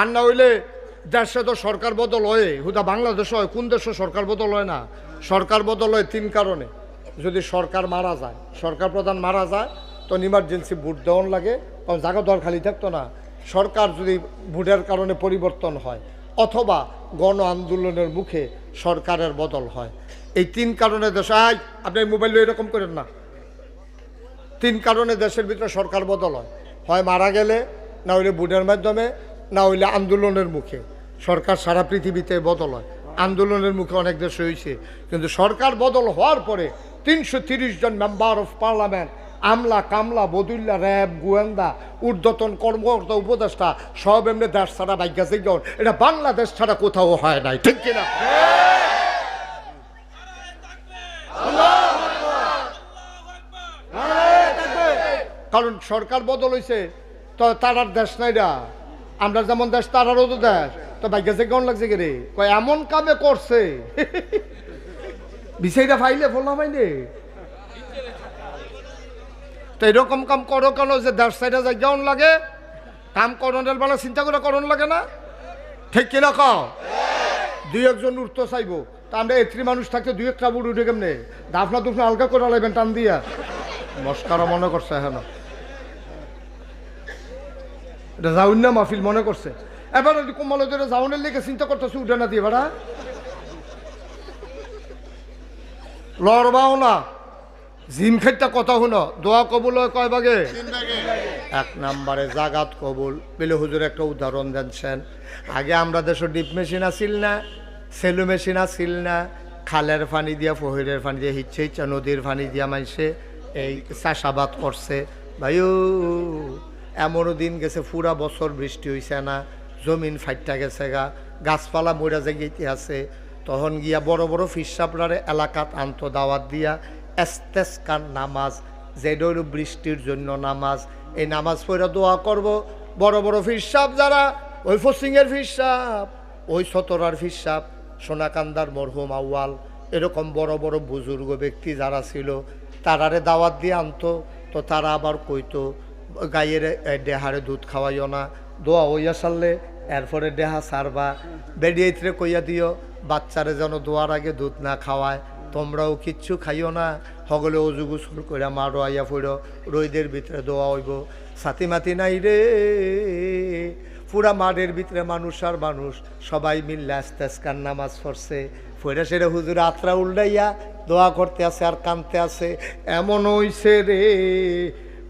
আর না হইলে দেশে তো সরকার বদল হয়। হুদা বাংলাদেশ হয়, কোন দেশে সরকার বদল হয় না? সরকার বদল হয় তিন কারণে। যদি সরকার মারা যায়, সরকার প্রধান মারা যায় তখন ইমার্জেন্সি ভোট দেওয়ান লাগে, কারণ জায়গা দর খালি থাকতো না। সরকার যদি ভোটের কারণে পরিবর্তন হয়, অথবা গণ আন্দোলনের মুখে সরকারের বদল হয়। এই তিন কারণে দেশ আয় আপনি মোবাইল এরকম করেন না। তিন কারণে দেশের ভিতরে সরকার বদল হয়। হয় মারা গেলে, না হইলে ভোটের মাধ্যমে না হইলে আন্দোলনের মুখে। সরকার সারা পৃথিবীতে বদল হয়। আন্দোলনের মুখে অনেক দেশ হয়েছে কিন্তু সরকার বদল হওয়ার পরে তিনশো জন মেম্বার অফ পার্লামেন্ট, আমলা, কামলা বদুল্লা র্যাব, গোয়েন্দা, ঊর্ধ্বতন কর্মকর্তা, উপদেষ্টা, সব এমনি দেশ ছাড়া ভাগ্যা সিজন এটা বাংলাদেশ ছাড়া কোথাও হয় নাই। ঠিক কিনা? কারণ সরকার বদল হয়েছে তো তারার দেশ নাই রা। আমরা যেমন দেশ, তারারও তো দেশ। তো ভাগ্য যে কেমন লাগছে রে? কয়, এমন কামে করছে। বিষয়টা ফাইলে ফোলা পাইলে তো এরকম কাম করো কেন যে দেশ সাইডে যাই কেমন লাগে? কাম করণের বেলা, চিন্তা করে করণ লাগে না? ঠিক কিনা কও? দুই একজন উঠতে চাইব। তা আমরা এত্রি মানুষ থাকতে দুই একটা বুট উঠে কেমনে? দাফনা দুফনা হালকা করে লাগবেন টান দিয়া। মস্কারা মনে করছে এখন। এটা যাউন না মাহফিল মনে করছে। এবার যদি কোমল ধরে যাউনের লেগে চিন্তা করতেছে উঠে না দিয়ে বেড়া। লড়বাও না। জিম খেটটা কথা শুনো। দোয়া কবুল হয় কয় বাগে এক নম্বরে জাগাত কবুল। পেলে হুজুর একটা উদাহরণ দিচ্ছেন আগে আমরা দেশে ডিপ মেশিন আসিল না সেলু মেশিন আসিল না। খালের পানি দিয়া ফহিরের পানি দিয়া হিচ্ছে নদীর পানি দিয়া মাইসে এই চাষাবাদ করছে। ভাইও এমনও দিন গেছে পুরা বছর বৃষ্টি হইছে না, জমিন ফাইটটা গেছে গা, গাছপালা মরা জাগিতে আছে তখন গিয়া বড় বড় ফিসাপলারে এলাকাত আন্ত দাওয়াত দিয়া, এস্তেস্কার নামাজ হইল বৃষ্টির জন্য নামাজ, এই নামাজ পড়ে দোয়া করব, বড় বড় ফিসাব যারা, ওই ফসিংয়ের ফিসাব ওই সতরার ফিসাব সোনাকান্দার মরহুম আউয়াল, এরকম বড় বড় বুজুর্গ ব্যক্তি যারা ছিল, তারারে দাওয়াত দিয়ে আনতো, তো তারা আবার কইতো গাইয়ের এ, দেহারে দুধ খাওয়াইও না। দোয়া হইয়া সারলে এরপরে দেহা সারবা। বেডিয়েতরে কইয়া দিও বাচ্চারে যেন দোয়ার আগে দুধ না খাওয়ায়। তোমরাও কিচ্ছু খাইও না। হগলে অজু গুসল করে মারো আইয়া ফুড়ো রইদের ভিতরে দোয়া হইব। সাথী মাতি নাই রে। পুরা মাঠের ভিতরে মানুষ আর মানুষ। সবাই মিললে আস্তে আস্তে নামাজ পড়ছে। ফইরা সেরে হুজুর আত্রা উল্টাইয়া দোয়া করতে আছে আর কানতে আছে। এমন হইছে রে।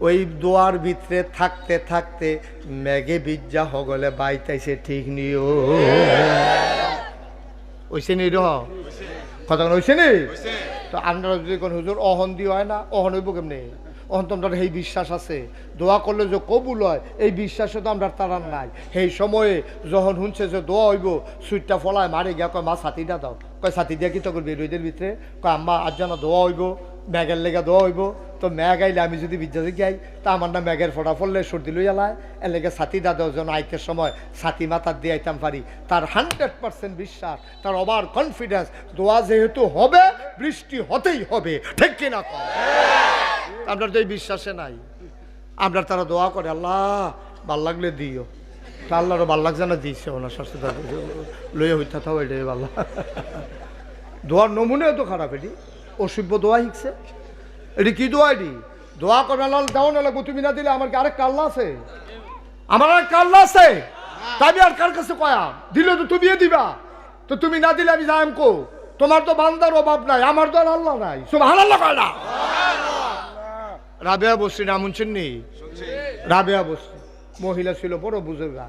ওই দোয়ার ভিতরে থাকতে থাকতে মেঘে বিজ্জা হগলে বাইতাইছে ঠিক নিও ওইছে নি রহ কথা হইছে নি? তো আপনারা যদি কোন হুজুর অহন দিয়ে হয় না? অহন হইব কেমনি? অহন তো আমরা সেই বিশ্বাস আছে। দোয়া করলে যে কবুল হয় এই বিশ্বাসে তো আমরা তারার নাই। সেই সময়ে যখন শুনছে যে দোয়া হইব সুইটটা ফলায় মারে গিয়া কয় মা ছাতিটা দাও। কয় ছাতি দিয়া কি তো করবি? রইদের ভিতরে কয় আম্মা আজ যেন দোয়া হইব ম্যাগের লেগে দোয়া হইব। তো ম্যাগ আইলে আমি যদি বিদ্যা গাই তা আমার না ম্যাগের ফোটা ফললে সর্দি লই এলায়। ছাতি দাদাও যেন আইতের সময় ছাতি মাথার দিয়ে আইতাম পারি তার হান্ড্রেড পার্সেন্ট বিশ্বাস তার অবার কনফিডেন্স দোয়া যেহেতু হবে, বৃষ্টি হতেই হবে। ঠিক কিনা আপনার তো এই বিশ্বাসে নাই। আপনার তারা দোয়া করে আল্লাহ, ভালো লাগলে দিও তা আল্লাহরও ভালো লাগছে না দিচ্ছে ওনার শাস্তি লইয়া হইতে থাও এটাই দোয়ার নমুনেও তো খারাপ এটি অসভ্য দোয়া শিখছে এটি কি দোয়া এটি? দোয়া করে লাল দাও না লাগবো তুমি না দিলে আমার কি আরেক কাল্লা আছে? আমার আর কাল্লা আছে? তা আমি আর কার কাছে কয়া? দিলে তো তুমিও দিবা। তো তুমি না দিলে আমি যাই কো? তোমার তো বান্দার অভাব নাই আমার তো আর আল্লাহ নাই। সব হারাল্লাহ কয় না। রাবেয়া বসরি নাম শুনছেন নি? রাবেয়া বসরি মহিলা ছিল বড় বুজুর্গা।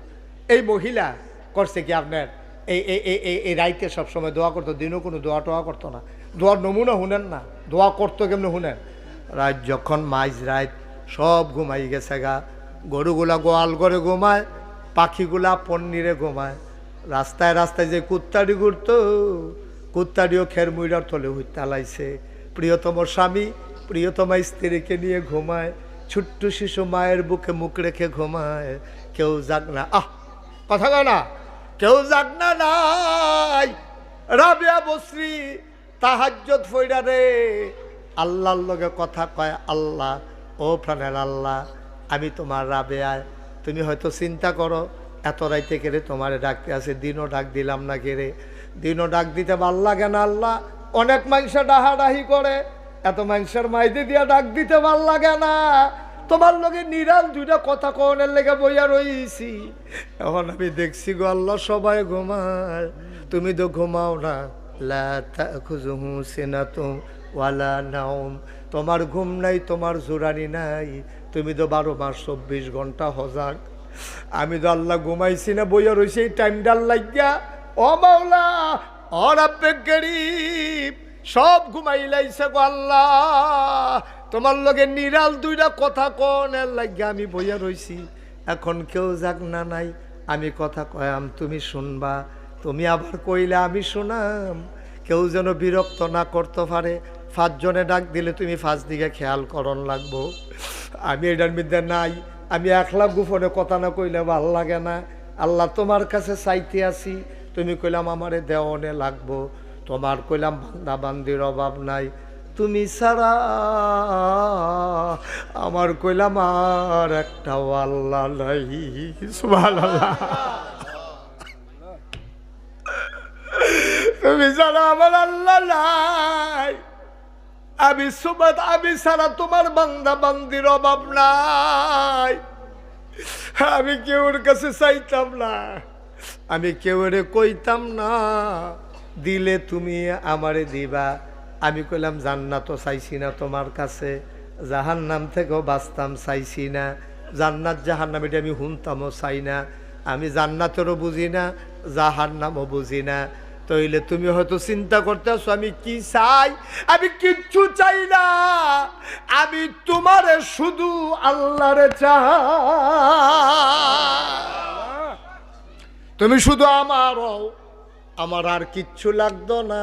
এই মহিলা করছে কি আপনার? এই এই এই এই এই রাইতে সবসময় দোয়া করতো দিনও কোনো দোয়া টোয়া করতো না। দোয়ার নমুনা শুনেন না। দোয়া করতো কেমনি শুনেন? রাত যখন মাইজ রাত সব ঘুমাই গেছে গা। গরুগুলা গোয়াল করে ঘুমায়, পাখিগুলা পন্নিরে ঘুমায়। রাস্তায় রাস্তায় যে কুত্তাড়ি ঘুরতো, কুত্তাড়িও খের মুইরার তলে হইতে লাইছে প্রিয়তম স্বামী প্রিয়তমা স্ত্রীকে নিয়ে ঘুমায়, ছোট্ট শিশু মায়ের বুকে মুখ রেখে ঘুমায়। কেউ যাক না, আহ, কথা না, কেউ যাক না নাই। রাবিয়া বসরি তাহাজ্জত ফইরা রে আল্লাহর লগে কথা কয় আল্লাহ, ও প্রাণের আল্লাহ, আমি তোমার রাবেয়ায় তুমি হয়তো চিন্তা করো, এত রাইতে কেড়ে তোমারে ডাকতে আছে, দিনও ডাক দিলাম না কেড়ে দিনও ডাক দিতে ভালো লাগে না আল্লাহ? অনেক মাংস ডাহাডাহি করে, এত মাংসের মাইতে দিয়া ডাক দিতে ভালো লাগে না তোমার লগে নিরাল দুইটা কথা কনের লেগে বইয়া রইছি। এখন আমি দেখছি গো আল্লাহ সবাই ঘুমায়। তুমি তো ঘুমাও না। লা তাখুযুহু সিনাতুম। ওয়ালা নাওম। তোমার ঘুম নাই, তোমার জোরানি নাই। তুমি তো বারো মাস, চব্বিশ ঘণ্টা হজাক। আমি তো আল্লাহ ঘুমাইছি না, বইয়া রইছি, এই টাইমডাল লাগিয়া। ও মাওলা সব ঘুমাই লাইছে গো আল্লাহ। তোমার লগে নিরাল দুইটা কথা কন, এর লাগিয়া আমি বইয়া রইছি। এখন কেউ যাক না নাই, আমি কথা কয়াম, তুমি শুনবা। তুমি আবার কইলে আমি শোনাম। কেউ যেন বিরক্ত না করতে পারে পাঁচজনে ডাক দিলে তুমি পাঁচ দিকে খেয়াল করন লাগবো। আমি এটার মধ্যে নাই, আমি একলা গুফনে কথা না কইলে ভালো লাগে না। আল্লাহ তোমার কাছে চাইতে আছি, তুমি কইলাম আমারে দেওয়ানে লাগবো। তোমার কইলাম বান্দা বান্দির অভাব নাই। তুমি ছাড়া আমার কইলাম আর একটা আল্লাহ নাই। সুবহানাল্লাহ। তুমি ছাড়া আমার আল্লাহ নাই। আমি সুবাদ, আমি ছাড়া তোমার বান্দা বান্দির অভাব নাই। আমি কেউর কাছে চাইতাম না, আমি কেউরে কইতাম না, দিলে তুমি আমারে দিবা। আমি কইলাম, জান্নাত চাইছি না তোমার কাছে জাহান নাম থেকেও বাঁচতাম চাইছি না। জান্নাত জাহান নাম এটা আমি শুনতামও চাই না। আমি জান্নাতেরও বুঝি না জাহান নামও বুঝি না। তইলে তুমি হয়তো চিন্তা করতেছো আমি কি চাই? আমি কিচ্ছু চাই না। আমি তোমারে শুধু আল্লাহরে চাই। তুমি শুধু আমার আমার আর কিচ্ছু লাগতো না।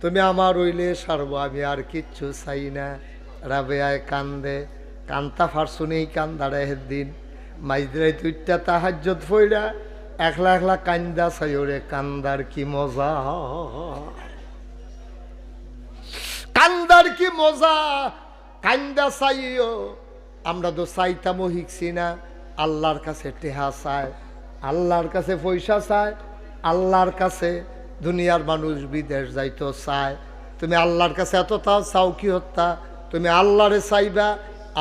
তুমি আমার হইলে সারবো, আমি আর কিচ্ছু চাই না। রাবেয়ায় কান্দে, কান্তা ফারসুনেই কান্দারে দিন মাইজরাই তুইটা তাহাজ্জত ফইরা একলা একলা কান্দা চাই কান্দার কি মজা? কান্দার কি মজা? কান্দা চাইও আমরা তো চাইতামও শিখছি না। আল্লাহর কাছে টেহা চায় আল্লাহর কাছে পয়সা চায় আল্লাহর কাছে দুনিয়ার মানুষ বিদেশ যাইতো চায় তুমি আল্লাহর কাছে এত তাও চাও কি হত্যা? তুমি আল্লাহরে চাইবা,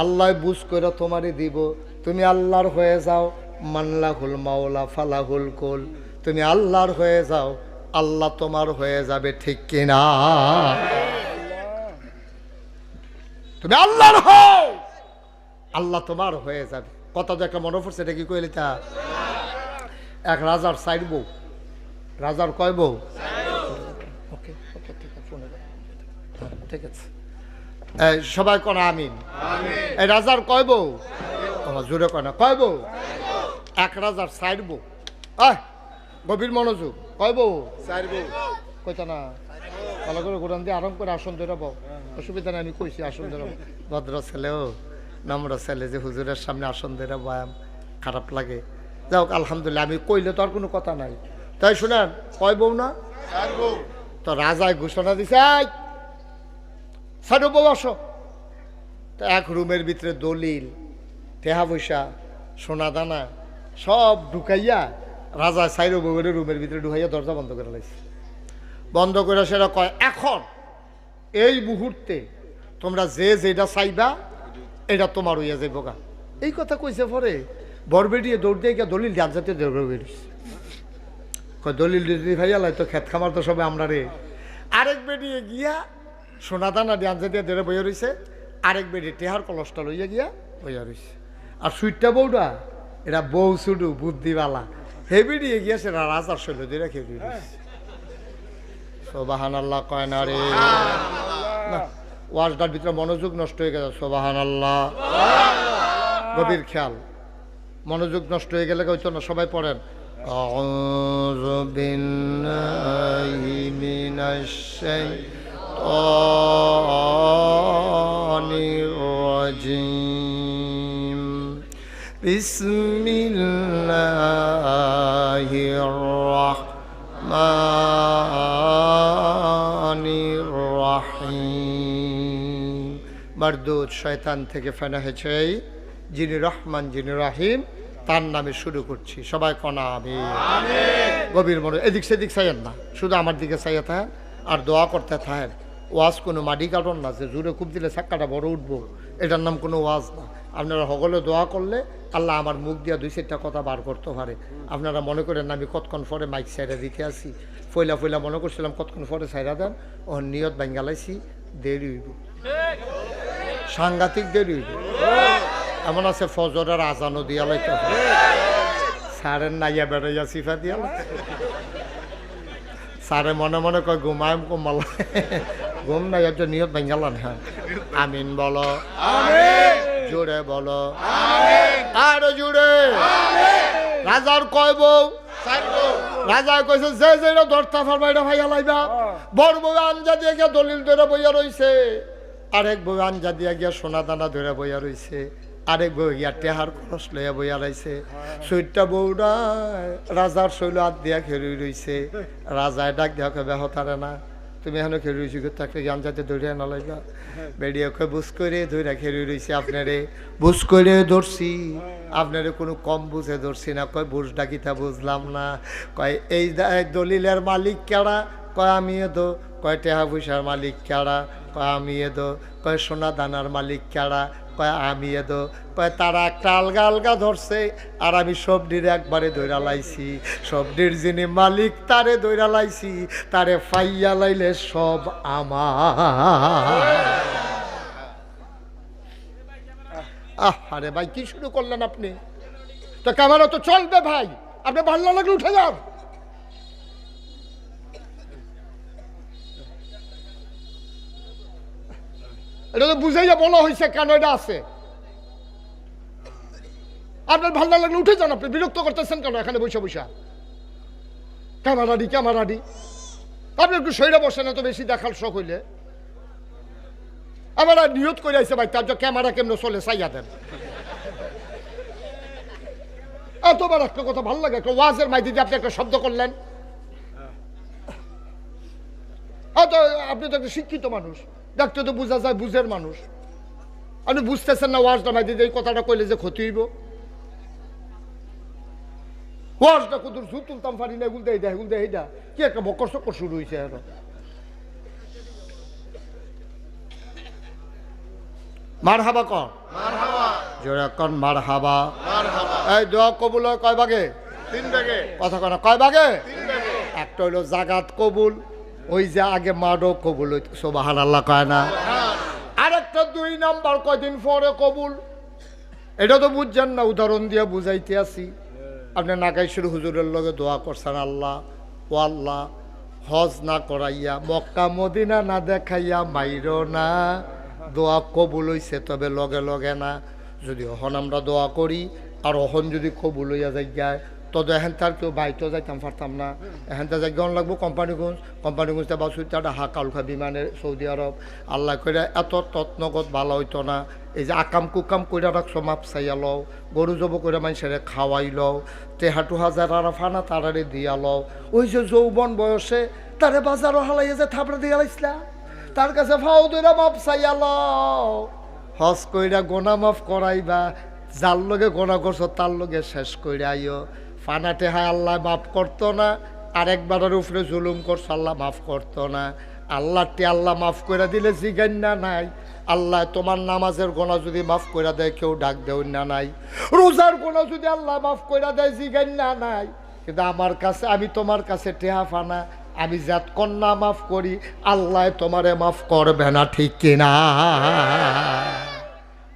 আল্লাহ বুঝ করে তোমারে দিব। তুমি আল্লাহর হয়ে যাও মান্লাহুল মাওলা ফালাহুল কুল। তুমি আল্লাহর হয়ে যাও আল্লাহ তোমার হয়ে যাবে ঠিক কিনা? তুমি আল্লাহর হও আল্লাহ তোমার হয়ে যাবে। কথা তো একটা মনে পড়ছে এটা কি কইলি তা? এক রাজার সাইড বউ। রাজার কয় বউ? ওকে ওকে ঠিক আছে। হ্যাঁ, ঠিক আছে। এই, সবাই কনা আমিন। এই রাজার কয় বউ? আমার জোরে কয় না কয় বউ? এক রাজার সাইড বউ। আহ গভীর মনোযোগ। কয় বউ? কইতা না? ভালো করে গোড়ান দিয়ে আরাম করে আসন ধরে বউ। অসুবিধা নেই আমি কইছি আসন ধরে। ভদ্র ছেলেও নম্র ছেলে যে হুজুরের সামনে আসন ধরে বয়াম খারাপ লাগে। যাই হোক আলহামদুলিল্লাহ আমি কইলে তো আর কোনো কথা নাই। তাই শুনেন কয় বউ না? তো রাজায় ঘোষণা দিছে "এই, সাইড বউ আসো। তো এক রুমের ভিতরে দলিল টেহা পয়সা সোনা দানা সব ঢুকাইয়া রাজা সাইরো বউয়ের রুমের ভিতরে ঢুকাইয়া দরজা বন্ধ করে লাইছে। বন্ধ করে সেটা কয়, এখন, এই মুহূর্তে তোমরা যে যেটা চাইবা, এটা তোমার হইয়া যাইব গা। এই কথা কইছে পরে বরবেডিয়ে দৌড় দিয়ে গিয়া দলিল ডান জাতীয় দৌড় বেরিয়েছে দলিল দিদি ভাইয়া তো খেত খামার তো সবে আমরা রে। আরেক বেডিয়ে গিয়া সোনা দানা ডান জাতীয় দেড়ে বইয়া রইছে। আরেক বেডি টেহার কলসটা লইয়া গিয়া বইয়া রইছে। আর সুইটটা বউটা এটা বউ সুডু বুদ্ধিওয়ালা হেবি দিয়ে গিয়া সেটা রাজার শৈল দিয়ে রেখে রইছে সোবাহান আল্লাহ কয় না রে না ওয়াজটার ভিতরে মনোযোগ নষ্ট হয়ে গেছে সোবাহান আল্লাহ গভীর খেয়াল মনোযোগ নষ্ট হয়ে গেলে হয়তো না সবাই পড়েন أعوذ بالله من الشيطان الرجيم بسم الله الرحمن الرحيم মারদুদ শয়তান থেকে ফেনা হয়েছে যিনি রহমান যিনি রাহিম তার নামে শুরু করছি সবাই কনা আমি গভীর মনে এদিক সেদিক চাইয়েন না শুধু আমার দিকে চাইয়ে থাকেন আর দোয়া করতে থাকেন ওয়াজ কোনো মাটি কাটন না, যে জুড়ে খুব দিলে চাক্কাটা বড় উঠবো। এটার নাম কোনো ওয়াজ না। আপনারা সকলে দোয়া করলে আল্লাহ আমার মুখ দিয়া দুই চারটা কথা বার করতে পারে। আপনারা মনে করেন আমি কতক্ষণ পরে মাইক সাইরা দিতে আসি। ফইলা ফইলা মনে করছিলাম কতক্ষণ পরে সাইরা দেন ও নিয়ত বাঙ্গালাইছি দেরি হইব। সাংঘাতিক দেরি হইব। এমন আছে ফজরের আজানও দিয়া লাইতে হবে। স্যারের নাইয়া বেড়াইয়া সিফা দিয়া। স্যারে মনে মনে কয়, ঘুমায়ম কমাল ঘুম নাই একটা নিয়ত বাঙ্গালান হ্যাঁ। আমিন বলো। জোরে বলো। আরও জোরে রাজার কয় বউ? রাজা কইছে যে যেটা দরতা ফারবা ভাইয়া লাইবা। বড় বউ আঞ্জা দিয়ে গিয়া দলিল ধরে বইয়া রইছে। আরেক বউ আঞ্জা দিয়ে গিয়া সোনা দানা ধরে বইয়া রইছে। আরেক বউ গিয়া টেহার খরচ লইয়া বইয়া রইছে। সৈটা বউরা রাজার শৈল হাত দিয়া খেরুই রইছে। রাজায় ডাক দিয়া কবে হতারে না। তুমি এখনও রয়েছি রইছি জ্ঞান যাতে ধরিয়া না লাইবা বেরিয়ে কয় বুঝ করে ধরে খেলে রয়েছি আপনারে। বুঝ করে ধরছি। আপনারে কোনো কম বুঝে ধরছি না। কয় বুঝ ডাকিতা বুঝলাম না। কয় এই দলিলের মালিক কেড়া? কয় আমি এদো কয় টেহা পয়সার মালিক কেড়া? কয় আমি এদো কয় সোনা দানার মালিক কেড়া? আমি এদো কয় তারা একটা আলগা আলগা ধরছে, আর আমি সবডির একবারে দৈরা লাইছি। সবডির যিনি মালিক, তারে দৈরা লাইছি, তারে ফাইয়া লাইলে সব আমার। আরে ভাই, কি শুরু করলেন আপনি? তো ক্যামেরা তো চলবে ভাই, আপনি ভালো লাগলে উঠে যান। এটা তো বুঝাইয়া বলা হয়েছে কেন এটা আছে? আপনার ভালো লাগলে উঠে যান আপনি, বিরক্ত করতেছেন কেন এখানে বসে বসে? ক্যামেরাডি ক্যামেরাডি আপনি একটু সইরা বসেন, এত বেশি দেখার শখ হইলে। আবার আর নিয়ত করে আইসে ভাই, তার ক্যামেরা কেমন চলে চাইয়া দেন। এতবার একটা কথা ভালো লাগে, একটা ওয়াজের মাইদি দিয়ে আপনি একটা শব্দ করলেন। আপনি তো একটা শিক্ষিত মানুষ। দেখতে তো বোঝা যায় বুঝের মানুষ। আপনি বুঝতেছেন না ওয়াজটা মাইদি দিয়ে এই কথাটা কইলে যে ক্ষতি হইব। ওয়াজটা কুদুর জু তুলতাম পারি না এগুল দেয় এগুল দেয় এইটা কি একটা বকর চক্কর শুরু হয়েছে এখন। মার হাবা কন জোরে কন মার হাবা এই দোয়া কবুল হয় কয় ভাগে? তিন ব্যাগে কথা কয় ভাগে। একটা হইল জাগাত কবুল ওই যে আগে মাডও কবুল সোবাহান আল্লাহ কয় না? আরেকটা দুই নাম্বার কয়দিন পরে কবুল। এটা তো বুঝছেন না, উদাহরণ দিয়ে বুঝাইতে আছি। আপনি নাগাইশুর হুজুরের লগে দোয়া করছেন, আল্লাহ, ও আল্লাহ, হজ না করাইয়া, মক্কা, মদিনা না দেখাইয়া মাইর না। দোয়া কবুল হইছে, তবে লগে লগে না। যদি অহন আমরা দোয়া করি, আর অহন যদি কবুল হইয়া যাই তবে এখান তার কেউ বাইতো যাইতাম পারতাম না। এখান থেকে যাই গন লাগবো কোম্পানিগঞ্জ। কোম্পানিগঞ্জতে বাসুইতে একটা হা কালখা বিমানের সৌদি আরব আল্লাহ করে এত তত্নগত ভালো হইতো না। এই যে আকাম কুকাম কইরা রাখছো মাপ চাইয়া লও। গরু জব করে মানুষের খাওয়াই লও। তেহাটু হাজার আর ফানা তারারে দিয়া লও। ওই যে যৌবন বয়সে তারে বাজারও হালাইয়া যে থাপড়া দিয়া লাইছিলা। তার কাছে ফাও দইরা মাপ চাইয়া লও। হজ কইরা গোনা মাফ করাইবা। যার লগে গোনা করছ তার লগে শেষ কইরা আইও ফানাতে হায় আল্লাহ, মাফ করতো না। আরেকবারের উপরে জুলুম করছ, আল্লাহ মাফ করতো না। আল্লাহটি আল্লাহ মাফ করে দিলে জিগান না নাই। আল্লাহ তোমার নামাজের গোনা যদি মাফ করে দেয়, কেউ ডাক দেও না নাই। রোজার গোনা যদি আল্লাহ মাফ করে দেয় জিগান না নাই। কিন্তু আমার কাছে, আমি তোমার কাছে টেহা ফানা। আমি জাত কন্যা মাফ করি, আল্লাহ তোমারে মাফ করবে না, ঠিক কিনা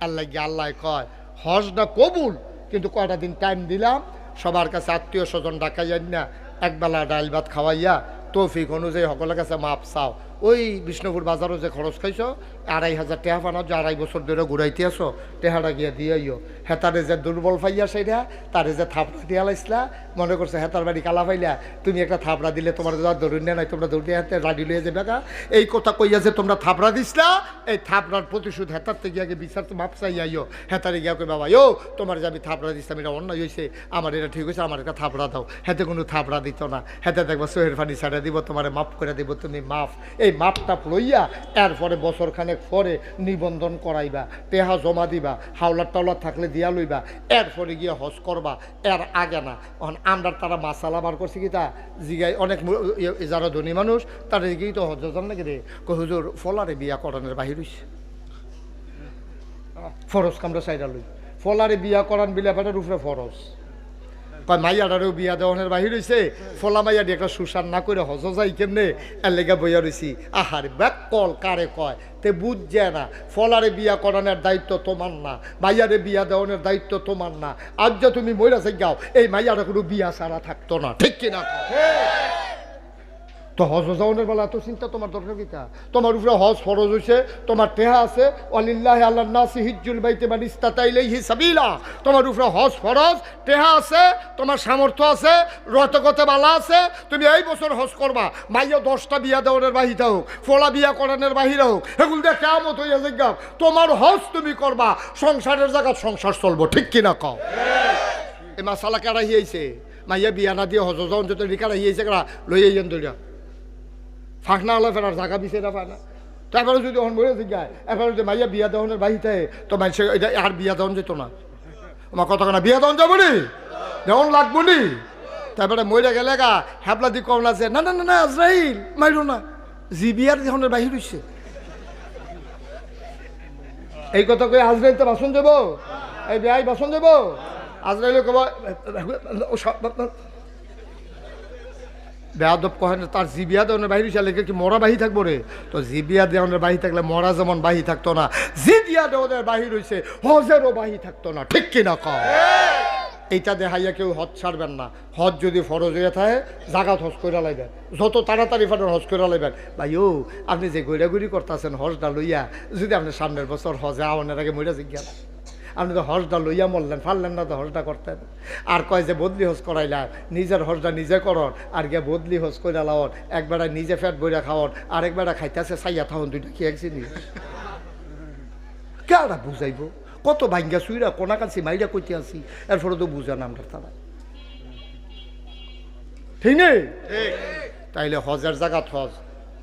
আল্লাহ গিয়ে আল্লাহ কয় হজটা কবুল? কিন্তু কয়টা দিন টাইম দিলাম? সবার কাছে আত্মীয় স্বজন ডাকা না একবেলা ডাল ভাত খাওয়াইয়া তৌফিক অনুযায়ী সকলের কাছে মাপ চাও। ওই বিষ্ণুপুর বাজারও যে খরচ খাইছো, আড়াই হাজার টেহা পানো, যে আড়াই বছর ধরে ঘুরাইতে আসো টেহাটা গিয়া দিয়াইও হেতারে যে দুর্বল পাইয়া সেইটা তারে যে থাপড়া দিয়া লাইসলা, মনে করছে হেতার বাড়ি কালা পাইলা, তুমি একটা থাপড়া দিলে তোমার যা ধরুন নাই তোমরা দৌড়ে হাতে রাডি লইয়া যাবে গা। এই কথা কইয়া যে তোমরা থাপড়া দিসলা, এই থাপড়ার প্রতিশোধ হেতার থেকে গিয়ে বিচার মাপ চাই আইও। হেতারে গিয়া কই বাবা ইও তোমার যে আমি থাপড়া দিছিলাম এটা অন্যায় হয়েছে আমার এটা ঠিক হয়েছে আমার একটা থাপড়া দাও। হেতে কোনো থাপড়া দিত না। হেতে দেখবা সোহের ফানি ছাড়া দিব, তোমার মাফ করে দিব, তুমি মাফ। এই মাপটা লইয়া এরপরে বছর খানেক পরে নিবন্ধন করাইবা টেহা জমা দিবা হাওলার টাওলার থাকলে দিয়া লইবা, এরপরে গিয়ে হজ করবা, এর আগে না। আমরা তারা মাসালা বার করছি কি তা? জিগাই অনেক ইয়ে- যারা ধনী মানুষ তারা গিয়ে তো হজ নাকি রে? হুজুর, ফলারে বিয়া করানোর বাহির হইছে। ফরজ কামরা সাইডা লই। ফলারে বিয়া করান বিলে আপনার উপরে ফরজ। কয় মাইয়াটারেও বিয়া দেওয়ানের বাহির হয়েছে ফলা মাইয়া দিয়ে একটা সুসান না করে হজ যাই কেমনে? এর লেগে বইয়া রয়েছি আহার ব্যাক কল কারে কয়, তে বুঝছে না ফলারে বিয়া করানোর দায়িত্ব তোমার না মাইয়ারে বিয়া দেওয়ানোর দায়িত্ব তোমার না। আজ তুমি সে গাও, এই মাইয়াটা কোনো বিয়া সারা থাকতো না। ঠিক কিনা? তো হজ যাওয়ানোর বেলা এত চিন্তা তোমার দরকার কিতা তোমার উপরে হজ ফরজ হয়েছে তোমার টেহা আছে অলিল্লাহ আল্লাহ নাসি হিজ্জুল বাইতে মানে ইস্তাতাইলেহি সাবিলা। তোমার উপরে হজ ফরজ, টেহা আছে, তোমার সামর্থ্য আছে রতগতে বালা আছে, তুমি এই বছর হজ করবা। মাইয়া দশটা বিয়া দেওয়ানের বাহিতা হোক ফলা বিয়া করানোর বাহিরে হোক এগুলো দিয়ে কেমত হইয়া জিজ্ঞা তোমার হজ তুমি করবা, সংসারের জায়গা সংসার চলবো, ঠিক কিনা কও? এই মাসালা কেডা হিয়েছে মাইয়া বিয়া না দিয়ে হজ যাওন যত রিকারা হিয়েছে কেডা লই আইয়েন দরিয়া ফাঁকনা হলে ফেরার জায়গা না পায় না তারপরে যদি অন বলে জিজ্ঞায় এরপরে যদি মাইয়া বিয়া দেওয়ানের বাহিতে, তো মানুষ এটা আর বিয়া দেওয়ান যেত না। আমার কথা না, বিয়া দেওয়ান যাব নি দেওয়ান লাগবো নি তারপরে মরে গেলে গা হ্যাবলা দি কম আছে না না না না, আজরাইল, মাইরো না। জি বিয়ার দেওয়ানের বাহির হইছে। এই কথা কই আজরাইল তো বাসন দেবো? এই বিয়াই বাসন দেবো? আজরাইল কব বেয়াদব কহেন, তার জিবিয়া দেওয়ানের বাহির হিসাবে লেগে কি মরা বাহি থাকব রে? তো জিবিয়া দেওয়ানের বাহি থাকলে মরা যেমন বাহি থাকতো না জিবিয়া দেওয়ানের বাহির হইছে, হজেরও বাহি থাকতো না, ঠিক কিনা কম এইটা দেখাইয়া কেউ হজ ছাড়বেন না। হজ যদি ফরজ হয়ে থাকে জাগাত হজ করে লাইবেন। যত তাড়াতাড়ি ফাটেন হজ করে লাইবেন। ভাই ও আপনি যে গৈরাগুড়ি করতেছেন, হজটা লইয়া, যদি আপনি সামনের বছর হজে আওয়ানের আগে মরে জিজ্ঞাসা আপনি তো হজটা লইয়া মরলেন পারলেন না তো হজটা করতেন আর কয় যে বদলি হজ করাইলা নিজের হজটা নিজে করন আর গিয়ে বদলি হজ করে লাওন একবেলা নিজে ফ্যাট বইরা খাওয়ান আর একবেলা খাইতেছে সাইয়া থাউন দুইটা কি এক জিনিস? কেডা বুঝাইব? কত ভাঙ্গা সুইরা কোনা কাছি মাইরা কইতে আসি এরপরে তো বুঝা না আমরা তারা। ঠিক নেই? তাইলে হজের জাগাত হজ।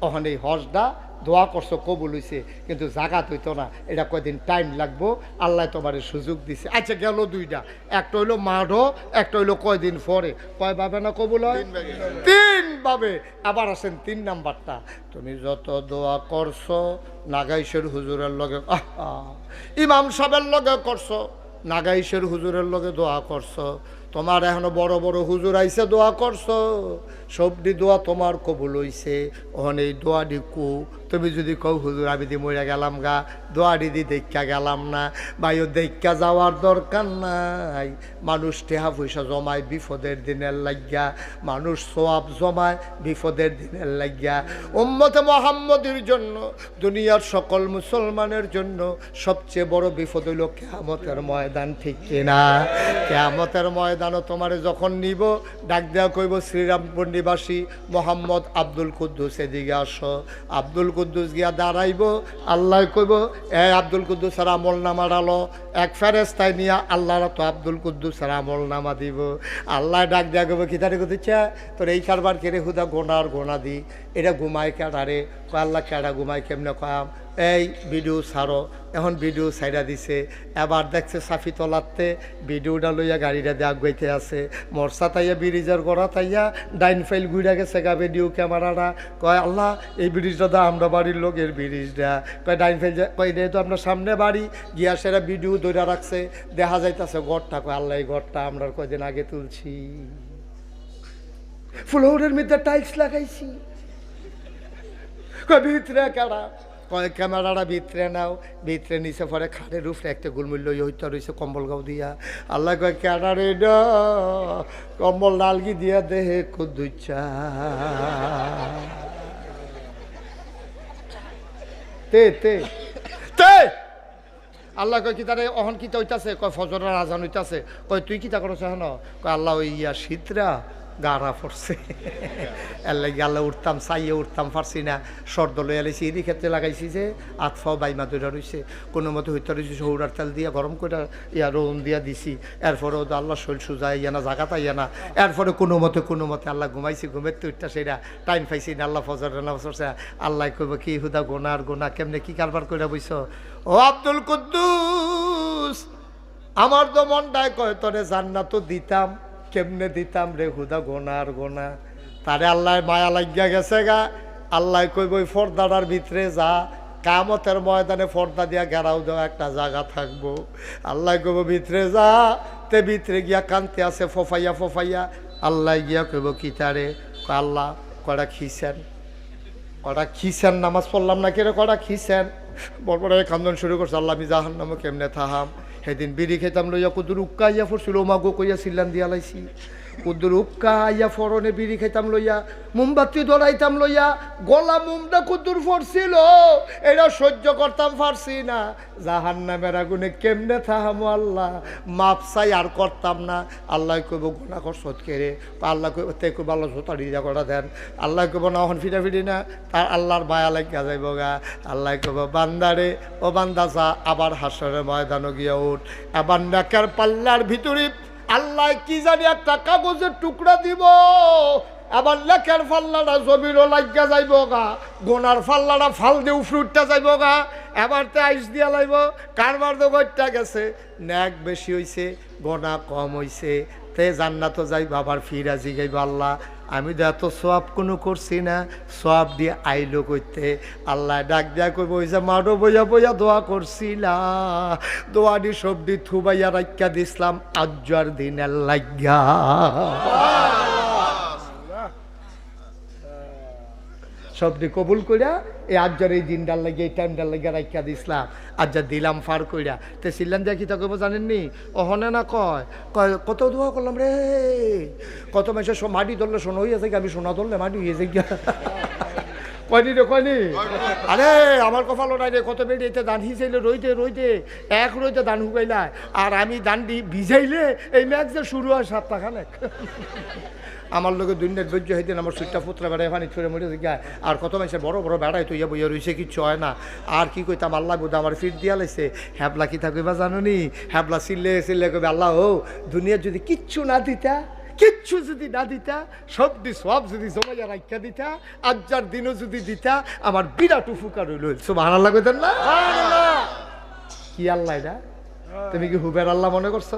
ওখানে এই হজটা দোয়া করছ কবুল হইছে কিন্তু জাগাত হইতো না। এটা কয়দিন টাইম লাগবো? আল্লাহ তোমার সুযোগ দিছে। আচ্ছা গেল দুইটা। একটা হইল মাঠও একটা হইল কয়দিন পরে। কয় ভাবে না কবুল হয়? তিন ভাবে। আবার আসেন তিন নাম্বারটা। তুমি যত দোয়া করছ নাগাইশের হুজুরের লগে আহা, ইমাম সাহেবের লগে করছ নাগাইশের হুজুরের লগে দোয়া করছ। তোমার এখনও বড় বড় হুজুর আইসে দোয়া করছ। সবটি দোয়া তোমার কবুল হইছে। ওখানে এই দোয়াডি কু। তুমি যদি কও, হুজুর, আমি দি মরে গেলাম গা। দোয়াডি দি দেখা গেলাম না। বাইও দেখা যাওয়ার দরকার নাই। মানুষ টেহা পয়সা জমায় বিপদের দিনের লাগিয়া মানুষ সোয়াব জমায় বিপদের দিনের লাগিয়া উম্মতে মোহাম্মদের জন্য, দুনিয়ার সকল মুসলমানের জন্য সবচেয়ে বড় বিপদ হইল কেয়ামতের ময়দান, ঠিক কিনা? কেয়ামতের ময়দানও তোমারে যখন নিব, ডাক দেওয়া কইব শ্রীরামপুর নিবাসী মোহাম্মদ আব্দুল কুদ্দুস এদিকে আসো। আব্দুল কুদ্দুস গিয়া দাঁড়াইব, আল্লাহ কইব, এ আব্দুল কুদ্দুসের আমল নামা ডালো এক ফেরেস্তায় নিয়া আল্লাহর তো আব্দুল কুদ্দুসের আমল নামা দিব। আল্লাহ ডাক দেওয়া কইব, কি তারে কইতেছে তোর এই কারবার কেড়ে হুদা গোনার গোনা দি, এটা ঘুমায় কেডারে আল্লাহ কেডা ঘুমায়, কেমনে কয়াম এই ভিডিও ছাড়ো। এখন ভিডিও ছাইড়া দিছে। এবার দেখছে সাফি তলাতে ভিডিওটা লইয়া গাড়িটা দিয়ে আগুয়াইতে আছে। মরসা তাইয়া ব্রিজের গড়া তাইয়া ডাইন ফাইল ঘুরে গেছে গা ভিডিও ক্যামেরাটা। কয়, আল্লাহ, এই ব্রিজটা দা আমরা বাড়ির লোক লোকের ব্রিজটা। কয়, ডাইন ফাইল কয়, এটা তো আপনার সামনে বাড়ি। গিয়া সেরা ভিডিও ধরে রাখছে। দেখা যাইতাছে গড়টা কয়, আল্লাহ, এই গড়টা আমরা কয়দিন আগে তুলছি। ফ্লোরের মধ্যে টাইলস লাগাইছি। কয়, ভিতরে কারা কয় ক্যামেরাটা ভিতরে নাও ভিতরে নিচে পরে খাটের উপরে একটা গুলমূল্য হইতে রয়েছে কম্বল গাও দিয়া। আল্লাহ কয় ক্যাডা রে ড? কম্বল নালগি দিয়া দেহে কুদুচ্ছা তে তে। তে! আল্লাহ কয় কি তারে অহন কিতা হইতাছে? কয় ফজরের আজান হইতাছে। কয় তুই কিতা করছ হেন? কয় আল্লাহ ইয়া শীতরা গাড়া পড়ছে। এর লাগে আল্লাহ উঠতাম, চাইয়ে উঠতাম, পারছি না। সর্দ লই আলাইছি এরই ক্ষেত্রে লাগাইছি যে আতফাও বাইমা দইরা রইছে। কোনো মতে হইতে রয়েছে সৌরার তেল দিয়া গরম করে ইয়া রোন দিয়া দিছি। এরপরেও তো আল্লাহ শরীর সুজা ইয়া না, জাগাতা ইয়া না। এরপরে কোনো মতে কোনো মতে আল্লাহ ঘুমাইছি, ঘুমের তো উঠটা সেটা। টাইম পাইছি না, আল্লাহ ফজর না ফজরছে আল্লাহ কইব, কি হুদা গোনা আর গোনা, কেমনে কি কারবার করে বইছ? ও আব্দুল কুদ্দুস, আমার তো মনটায় কয়, তোরে জান্নাত দিতাম। কেমনে দিতাম রে হুদা গোনা আর গোনা? তারে আল্লাহ মায়া লাগিয়া গেছে গা। আল্লাহ কইব, ওই ফর্দাটার ভিতরে যা। কামতের ময়দানে ফর্দা দিয়া ঘেরাও দেওয়া একটা জায়গা থাকব। আল্লাহ কইব, ভিতরে যা। তে ভিতরে গিয়া কান্তে আছে, ফফাইয়া ফফাইয়া। আল্লাহ গিয়া কইব, কি তারে? আল্লাহ কয়টা খিসেন? কটা খিসেন? নামাজ পড়লাম না কেরে কটা খিসেন? বরপরে কান্দন শুরু করছে, আল্লাহ আমি জাহান নামো কেমনে থাহাম? সেদিন বিড়ি খেতাম লইয়া কুদুর উক্কা ইয়া ফরছিল মা গো কইয়া সিল্লান দিয়া লাইছি। কুদুর উক্কা ইয়া ফরনে বিড়ি খেতাম লইয়া, মোমবাতি ধরাইতাম লইয়া, গলা মোমটা কুদুর ফরছিল এটা সহ্য করতাম পারছি না। জাহান নামের আগুনে কেমনে থাহামো আল্লাহ? মাপ চাই আর করতাম না। আল্লাহ কইব গোনা করছত কেড়ে আল্লাহ কইব তে কইব আল্লাহ জোতাড়ি দিয়া করা দেন। আল্লাহ কইব, না হন ফিটা ফিটি না। তার আল্লাহর মায়া লাগিয়া যাইব গা। আল্লাহ কইব বান্দারে ও বান্দা যা, আবার হাসরে ময়দানো গিয়া উঠ। আবার নাকের পাল্লার ভিতরে আল্লাহ কি জানি একটা কাগজের টুকরা দিব? আবার লেখার ফাল্লাটা জমিরও লাগিয়া যাইব গা, গোনার ফাল্লাটা ফাল দিয়ে উফরুটটা যাইব গা এবার তো আইস দিয়া লাইব, কারবার তো গইটা গেছে। ন্যাক বেশি হইছে, গোনা কম হইছে, তে জান্নাত যাইব, আবার ফিরা জিগাইব আল্লাহ। আমি তো এত সব কোনো করছি না সব দিয়ে আইলো করতে আল্লাহ ডাক দেয়া কই ওই যে মারো দোয়া করছিলা দোয়া দি সব দি থুবাইয়া রাখা দিছিলাম, আজ্জার দিনের লাগিয়া সবদি কবুল কইরা এই আজ্জার এই দিনটার লাগে, এই টাইমটার লাগে রাখা দিছিলাম আজ্জা দিলাম ফার কইরা। তে সিল্লান দিয়া কি তা কইব জানেননি অহনে না কয়? কয়, কত দোয়া করলাম রে? কত মাসে মাটি ধরলে শোনা হইয়াছে কি আমি সোনা ধরলে মাটি হয়েছে গিয়া কয়নি রে, কয়নি? আরে, আমার কপালও নাই রে, কত বেড়ে এতে দান হিসাইলে রইতে রইতে, এক রইতে দান হুকাইলা আর আমি দান ভিজাইলে এই ম্যাচ যে শুরু হয় সাতটা খানেক আমার লোকে দুই ধৈর্য হইতেন আমার সুইটটা পুত্রা বেড়ায় পানি ছড়ে মরে গায় আর কত মাসে বড় বড় বেড়ায় তো ইয়া বইয়া রইছে, কিচ্ছু হয় না। আর কি কইতাম, আল্লাহ বোধ আমার ফিট দিয়া লাইছে। হ্যাবলা কি থাকবে জানো নি হ্যাবলা সিল্লে সিল্লে কবে আল্লাহ ও দুনিয়ার যদি কিচ্ছু না দিতা, কিচ্ছু যদি না দিতা সব দি সব যদি জমাইয়া রাখা দিতা, আজ্জার দিনও যদি দিতা, আমার বিরাট উপকার হইল। সুবাহ আল্লাহ কইতেন না? কি আল্লাহ এটা? তুমি কি হুবের আল্লাহ মনে করছ?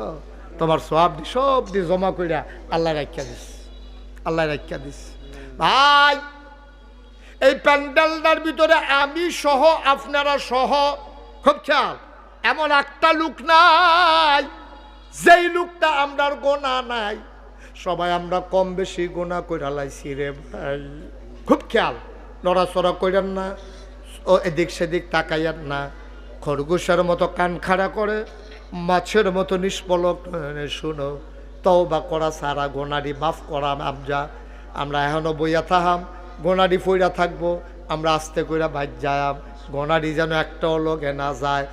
তোমার সব দি সব দি জমা কইরা আল্লাহ রাখিয়া দিস আল্লাহ রাখিয়া দিস। ভাই, এই প্যান্ডেলটার ভিতরে আমি সহ, আপনারা সহ, খুব খেয়াল, এমন একটা লোক নাই, যেই লোকটা আমরার গোনা নাই। সবাই আমরা কম বেশি গোনা কইরা লাইছি রে ভাই। খুব খেয়াল, নড়াচড়া কইরেন না, ও এদিক সেদিক তাকাইয়ার না। খরগোশের মতো কান খাড়া করে, মাছের মতো নিষ্পলক নয়নে শুনো। তওবা করা সারা, গোনারি মাফ করা আমজা আমরা এখনও বইয়া থাহাম, গোনারি ফইরা থাকব, আমরা আস্তে কইরা বাইর যায়াম গোনারি যেন একটাও লগে না যায়।